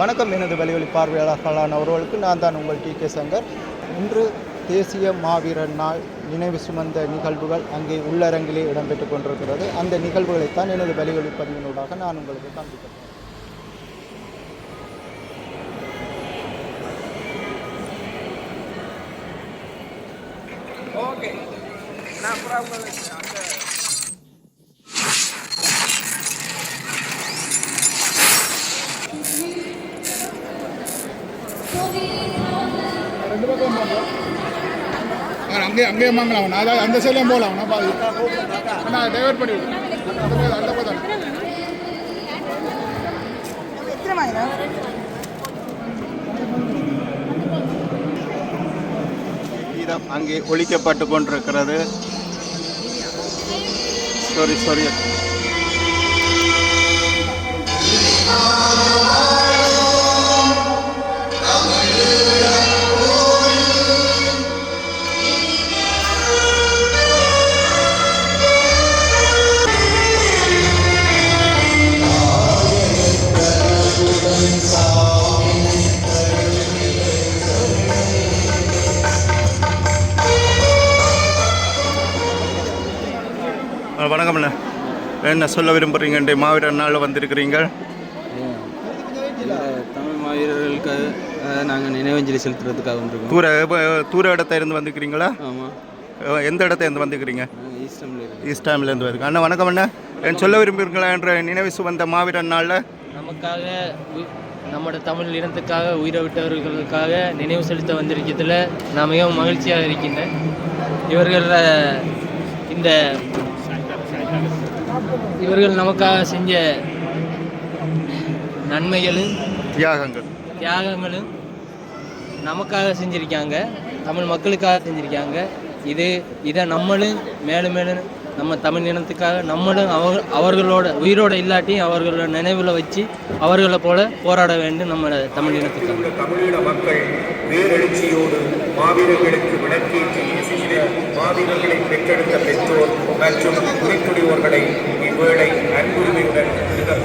வணக்கம். எனது வலிவலி பார்வையாளர்களானவர்களுக்கு நான் தான் உங்கள் டி கே சங்கர். இன்று தேசிய மாவீரர் நாள். நினைவு சுமந்த நிகழ்வுகள் அங்கே உள்ளரங்கிலே இடம்பெற்றுக் கொண்டிருக்கிறது. அந்த நிகழ்வுகளைத்தான் எனது வலிவலி பதிவினூடாக நான் உங்களுக்கு காண்பிக்கிறேன். அவன் அங்கே அங்கேயே வாங்கலாம் அவன் அதாவது அந்த சைட்லேயும் போகலாம். அவனை பாதி. நான் டைவர்ட் பண்ணி விடு. அந்த கீதம் அங்கே ஒழிக்கப்பட்டு கொண்டிருக்கிறது. சாரி சாரி என்ன சொல்ல விரும்புகிறீங்க மாவீரர் நாளில் வந்திருக்கிறீங்க? தமிழ் மாவீரர்களுக்கு நாங்கள் நினைவஞ்சலி செலுத்துறதுக்காக வந்திருக்கோம். தூர தூர இடத்த இருந்து வந்துக்கிறீங்களா ஆமாம் எந்த இடத்த இருந்து வந்துக்கிறீங்க ஈஸ்டாமிலேருந்து வருது அண்ணா வணக்கம் அண்ணா. என் சொல்ல விரும்புகிறீங்களா என்ற நினைவு சுமந்த மாவீரர் நாளில்? நமக்காக நம்முடைய தமிழ் இனத்துக்காக உயிரை விட்டவர்களுக்காக நினைவு செலுத்த வந்திருக்கிறதுல நான் மிகவும் மகிழ்ச்சியாக இருக்கின்றேன் இவர்கள் இந்த இவர்கள் நமக்காக செஞ்ச நன்மைகளும் தியாகங்கள். தியாகங்களும் நமக்காக செஞ்சுருக்காங்க தமிழ் மக்களுக்காக செஞ்சுருக்காங்க. இது இதை நம்மளும் மேலும் மேலும் நம்ம தமிழ் இனத்துக்காக நம்மளும் அவர் அவர்களோட உயிரோட இல்லாட்டியும் அவர்களோட நினைவில் வச்சு அவர்களை போல போராட வேண்டும் நம்ம தமிழ் இனத்துக்காக. தமிழீழ மக்கள் வேரெழுச்சியோடு மாவீரர்களுக்கு விளக்கேற்றி மாவீரர்களை பெற்றெடுத்த பெற்றோர் மற்றும் துணைத்துணிவோர்களை இவ்வேளை அன்புரிமையுடன் திருகப்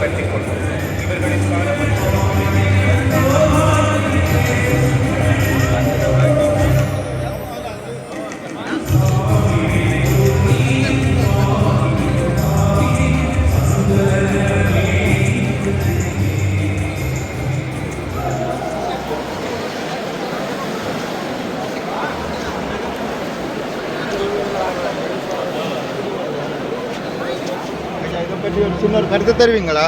தருவீங்களா?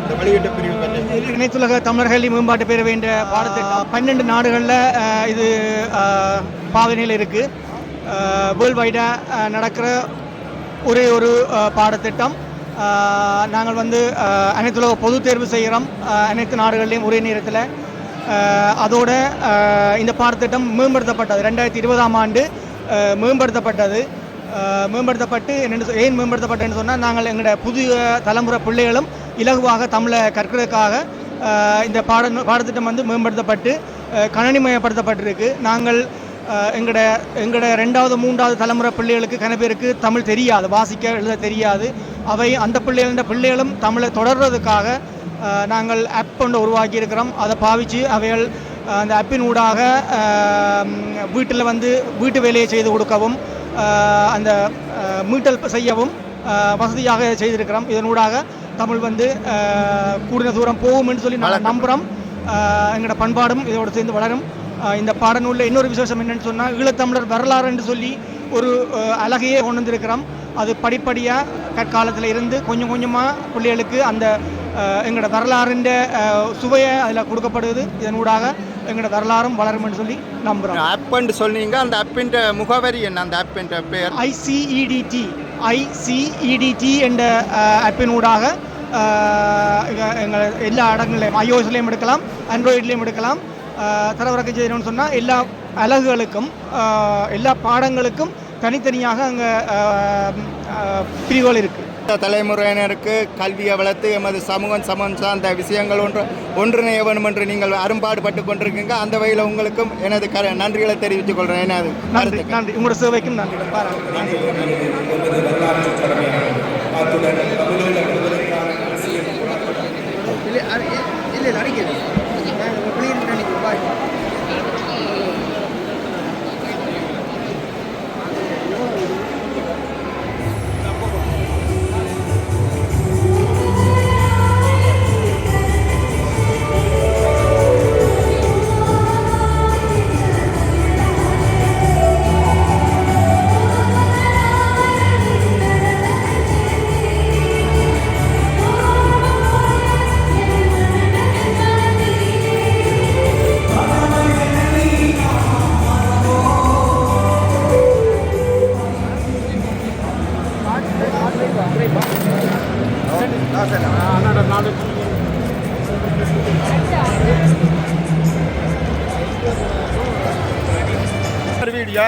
இந்த பிரிவு பற்றி. இணைத்துலக தமிழர்கள் மேம்பாட்டு பேரவை என்ற பாடத்திட்டம் பன்னெண்டு நாடுகளில் இது அஹ், பாவனையில் இருக்குது வேர்ல்டு வைடாக நடக்கிற ஒரே ஒரு பாடத்திட்டம். நாங்கள் வந்து அனைத்துலக பொது தேர்வு செய்கிறோம் அனைத்து நாடுகள்லையும் ஒரே நேரத்தில். அதோட இந்த பாடத்திட்டம் மேம்படுத்தப்பட்டது. ரெண்டாயிரத்தி இருபதாம் ஆண்டு மேம்படுத்தப்பட்டது. மேம்படுத்தப்பட்டு என்னென்னு ஏன் மேம்படுத்தப்பட்டேன்னு சொன்னால் நாங்கள் எங்களோட புதிய தலைமுறை பிள்ளைகளும் இலகுவாக தமிழை கற்கிறதுக்காக இந்த பாட பாடத்திட்டம் வந்து மேம்படுத்தப்பட்டு கணனிமயப்படுத்தப்பட்டிருக்கு நாங்கள் எங்களோட எங்களோட ரெண்டாவது மூன்றாவது தலைமுறை பிள்ளைகளுக்கு கன பேருக்கு தமிழ் தெரியாது வாசிக்க எழுத தெரியாது. அவை அந்த பிள்ளைகளின் பிள்ளைகளும் தமிழை தொடர்றதுக்காக நாங்கள் ஆப் ஒன்று உருவாக்கி இருக்கிறோம். அதை பாவித்து அவைகள் அந்த ஆப்பின் ஊடாக வீட்டில் வந்து வீட்டு வேலையை செய்து கொடுக்கவும் அந்த மீட்டல் செய்யவும் வசதியாக செய்திருக்கிறோம். இதனூடாக தமிழ் வந்து கூடின தூரம் போகும்னு சொல்லி நாங்கள் நம்புகிறோம் எங்களோட பண்பாடும் இதோடு சேர்ந்து வளரும். இந்த பாடநூலில் இன்னொரு விசேஷம் என்னன்னு சொன்னால் ஈழத்தமிழர் வரலாறு என்று சொல்லி ஒரு அழகையே கொண்டு வந்திருக்கிறோம் அது படிப்படியாக கற்காலத்தில் இருந்து கொஞ்சம் கொஞ்சமாக பிள்ளைகளுக்கு அந்த எங்களோட வரலாறுன்ற சுவையை அதில் கொடுக்கப்படுது. இதனூடாக எங்களோட வரலாறும் வளரும்னு சொல்லி நம்புகிறோம் ஆப்னு சொன்னீங்க அந்த ஆப்பின் முகவரி என்ன அந்த ஆப்பின் பெயர்? ஐசிஇடிடி ஐசிஇடிடி என்ற ஆப்பின் ஊடாக அஹ், எங்க- எங்கள் எல்லா இடங்களையும் ஐஓஎஸ்லையும் எடுக்கலாம் ஆண்ட்ராய்ட்லேயும் எடுக்கலாம் அஹ், தரவிறக்கம் செய்யணும்னு சொன்னால் எல்லா அலகுகளுக்கும் எல்லா பாடங்களுக்கும் தனித்தனியாக அங்கே பிரிவுகள் இருக்குது தலைமுறையினருக்கு கல்வியை வளர்த்து எமது சமூகம் சமம் சார்ந்த விஷயங்கள் ஒன்று ஒன்றிணைய வேண்டும் என்று நீங்கள் அரும்பாடுபட்டு கொண்டிருக்கீங்க. அந்த வகையில் உங்களுக்கும் எனது கர நன்றிகளை தெரிவித்துக் கொள்கிறேன். எனது நன்றி. நன்றி. உங்களோட சேவைக்கும் நன்றி. அரசியல் இல்லை அடிக்கிறேன் video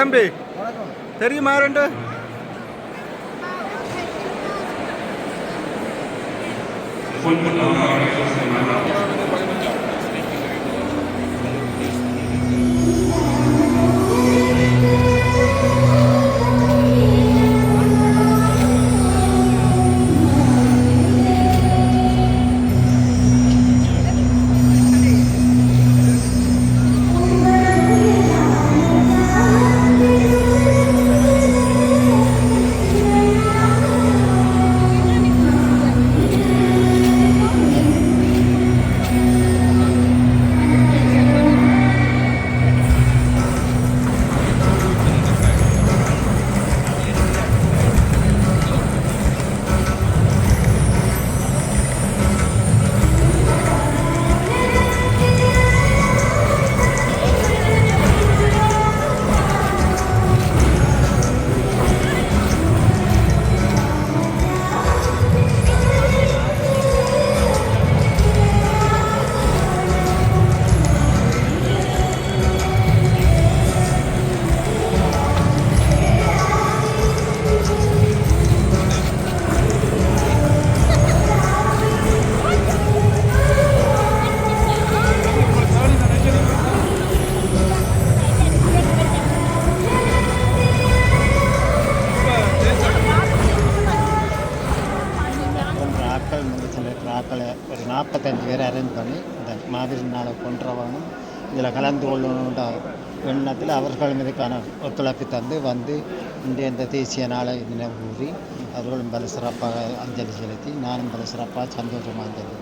தம்பி. தெரியுமா ரெண்டு? ஒத்துழைப்பு தந்து வந்து இன்றைய இந்த தேசிய நாளை நினைவு கூறி அவர்களும் பல சிறப்பாக அஞ்சலி செலுத்தி நானும் பல சிறப்பாக சந்தோஷமாக அஞ்சலி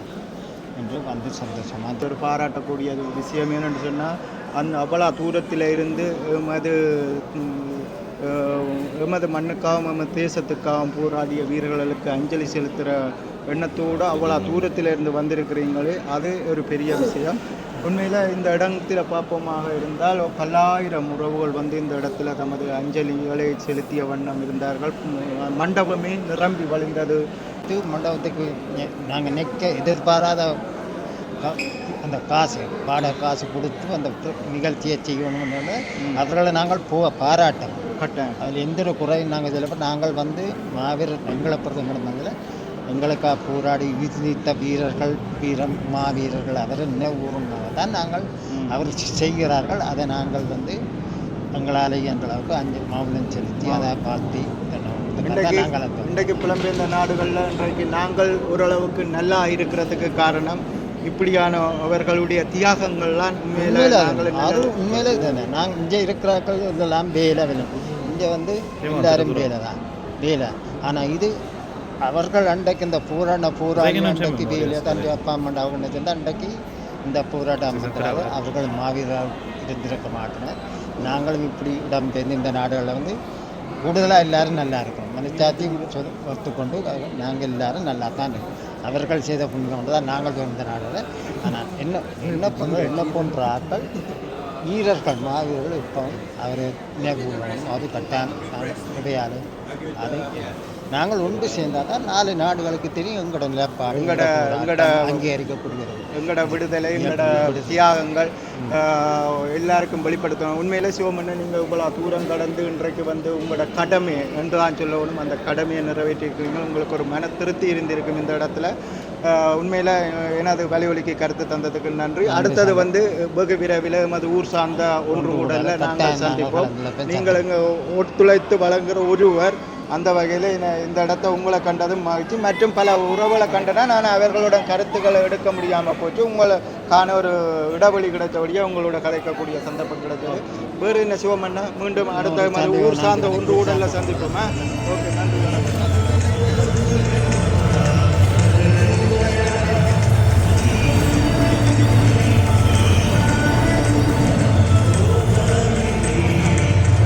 என்று வந்து சந்தோஷமாக ஒரு பாராட்டக்கூடிய ஒரு விஷயம் என்னென்னு சொன்னால் அந் அவ்வளோ தூரத்தில் இருந்து எமது எமது மண்ணுக்காகவும் எமது தேசத்துக்காகவும் போராடிய வீரர்களுக்கு அஞ்சலி செலுத்துகிற எண்ணத்தோடு அவ்வளோ தூரத்தில் இருந்து வந்திருக்கிறீங்களே அது ஒரு பெரிய விஷயம். உண்மையில் இந்த இடத்தில் பார்ப்போமாக இருந்தால் பல்லாயிரம் உறவுகள் வந்து இந்த இடத்துல தமது அஞ்சலிகளை செலுத்திய வண்ணம் இருந்தார்கள். மண்டபமே நிரம்பி வழிந்தது. மண்டபத்துக்கு நாங்கள் நிற்க எதிர்பாராத அந்த காசு வாடகை காசு கொடுத்து அந்த நிகழ்ச்சியை செய்யணும்னு அவர்களை நாங்கள் போ பாராட்டோம் கட்டேன் அதில் எந்த ஒரு குறையும் நாங்கள் இதில் நாங்கள் வந்து மாவீரர் எங்களை பொறுத்த எங்களுக்காக போராடி உயிர்நீத்த வீரர்கள் வீரம் மாவீரர்கள் அவரை நினைவுறனால தான் நாங்கள் அவர் செய்கிறார்கள். அதை நாங்கள் வந்து எங்களால் என்ற அளவுக்கு அஞ்சு மாவுளம் செலுத்தி அதை பார்த்து இன்றைக்கு புலம்பெயர்ந்த நாடுகளில் இன்றைக்கு நாங்கள் ஓரளவுக்கு நல்லா இருக்கிறதுக்கு காரணம் இப்படியான அவர்களுடைய தியாகங்கள்லாம் உண்மையில அது- உண்மையில இதுதானே நாங்கள் இங்கே இருக்கிறார்கள் இதெல்லாம் வேலை வேலை இங்கே வந்து எல்லாரும் வேலை தான் வேலை. ஆனால் இது இந்த போராட்ட போராடி அன்றைக்கு வேலை தன்னுடைய அப்பா அம்மா அவங்க சேர்ந்து அன்றைக்கு இந்த போராட்டம் பண்ணுறாங்க அவர்கள் மாவீரர் இருந்திருக்க மாட்டேன் நாங்களும் இப்படி இடம்பெயர்ந்து இந்த நாடுகளில் வந்து கூடுதலாக எல்லாரும் நல்லா இருக்கோம் மனச்சாத்தி ஒத்துக்கொண்டு நாங்கள் எல்லாரும் நல்லா தான் இருக்கோம். அவர்கள் செய்த புண்ணியம் தான் நாங்கள் இருந்த நாடில் ஆனால் என்ன என்ன பண்ண என்ன போன்ற ஆட்கள் வீரர்கள் மாவீரர்கள் இப்போ அவர் நினைவு அது கட்டாயம். உடையாது அது நாங்கள் ஒன்று சேர்ந்தால் தான் நாலு நாடுகளுக்கு தெரியும் எங்களோட நிலப்பாடு எங்களோட- எங்களோட அங்கீகரிக்கப்படுகிறது. எங்களோட விடுதலை எங்களோட தியாகங்கள் எல்லாருக்கும் வெளிப்படுத்தணும். உண்மையிலே சிவமண்ணன் நீங்கள் இவ்வளோ தூரம் கடந்து இன்றைக்கு வந்து உங்களோட கடமை என்று தான் சொல்லணும். அந்த கடமையை நிறைவேற்றிருக்கீங்க உங்களுக்கு ஒரு மன திருப்தி இருந்திருக்கும் இந்த இடத்துல. உண்மையில எனது வலிவலிக்கு கருத்து தந்ததுக்கு நன்றி. அடுத்தது வந்து வெகு விரைவில் எமது ஊர் சார்ந்த ஒன்று கூடல நாங்கள் சந்திப்போம். நீங்கள் இங்கே ஒத்துழைத்து வழங்குகிற ஒருவர் அந்த வகையில் இந்த இடத்த உங்களை கண்டதும் மகிழ்ச்சி. மற்றும் பல உறவுகளை கண்டனா நான் அவர்களோட கருத்துக்களை எடுக்க முடியாமல் போச்சு. உங்களுக்கான ஒரு இடைவெளி கிடைத்தபடியே உங்களோட கதைக்கக்கூடிய சந்தர்ப்பம் கிடைச்சது வேறு என்ன சிவமண்ணா மீண்டும் அடுத்த ஊர் சார்ந்த ஒன்று ஊடலில் சந்திப்போமா? ஓகே நன்றி